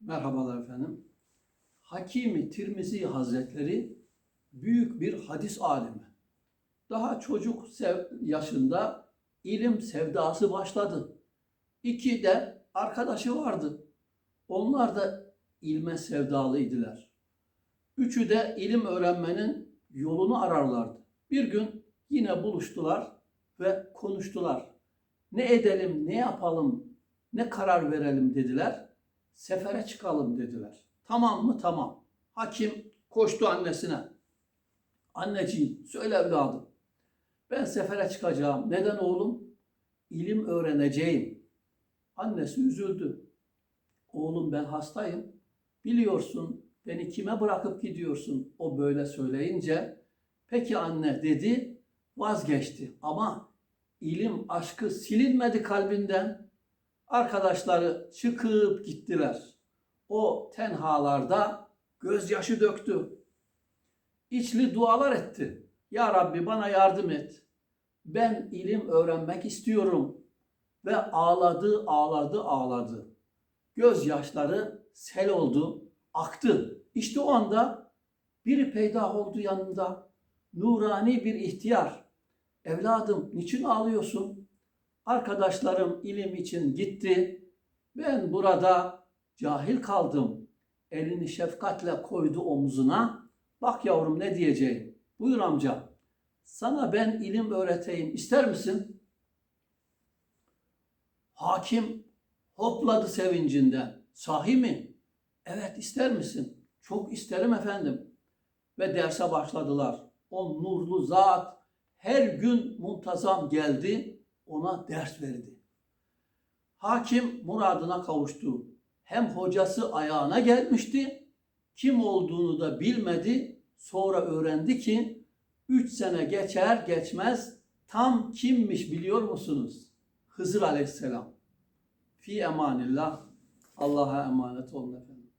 Merhabalar efendim. Hakimi Tirmizi Hazretleri büyük bir hadis alimi. Daha çocuk yaşında ilim sevdası başladı. İki de arkadaşı vardı. Onlar da ilme sevdalıydılar. Üçü de ilim öğrenmenin yolunu ararlardı. Bir gün yine buluştular ve konuştular. Ne edelim, ne yapalım, ne karar verelim dediler. Sefere çıkalım dediler. Tamam mı? Tamam. Hakim koştu annesine. Anneciğim söyle evladım. Ben sefere çıkacağım. Neden oğlum? İlim öğreneceğim. Annesi üzüldü. Oğlum ben hastayım. Biliyorsun beni kime bırakıp gidiyorsun? O böyle söyleyince peki anne dedi vazgeçti. Ama ilim aşkı silinmedi kalbinden. Arkadaşları çıkıp gittiler. O tenhalarda gözyaşı döktü. İçli dualar etti. Ya Rabbi bana yardım et. Ben ilim öğrenmek istiyorum. Ve ağladı, ağladı, ağladı. Gözyaşları sel oldu, aktı. İşte o anda biri peyda oldu yanında. Nurani bir ihtiyar. Evladım niçin ağlıyorsun? Arkadaşlarım ilim için gitti. Ben burada cahil kaldım. Elini şefkatle koydu omzuna. Bak yavrum ne diyeceğim. Buyur amca. Sana ben ilim öğreteyim. İster misin? Hakim hopladı sevincinden. Sahi mi? Evet ister misin? Çok isterim efendim. Ve derse başladılar. O nurlu zat her gün muntazam geldi, ona ders verdi. Hakim muradına kavuştu. Hem hocası ayağına gelmişti, kim olduğunu da bilmedi. Sonra öğrendi ki üç sene geçer geçmez tam kimmiş biliyor musunuz? Hızır Aleyhisselam. Fi emanillah. Allah'a emanet olun efendim.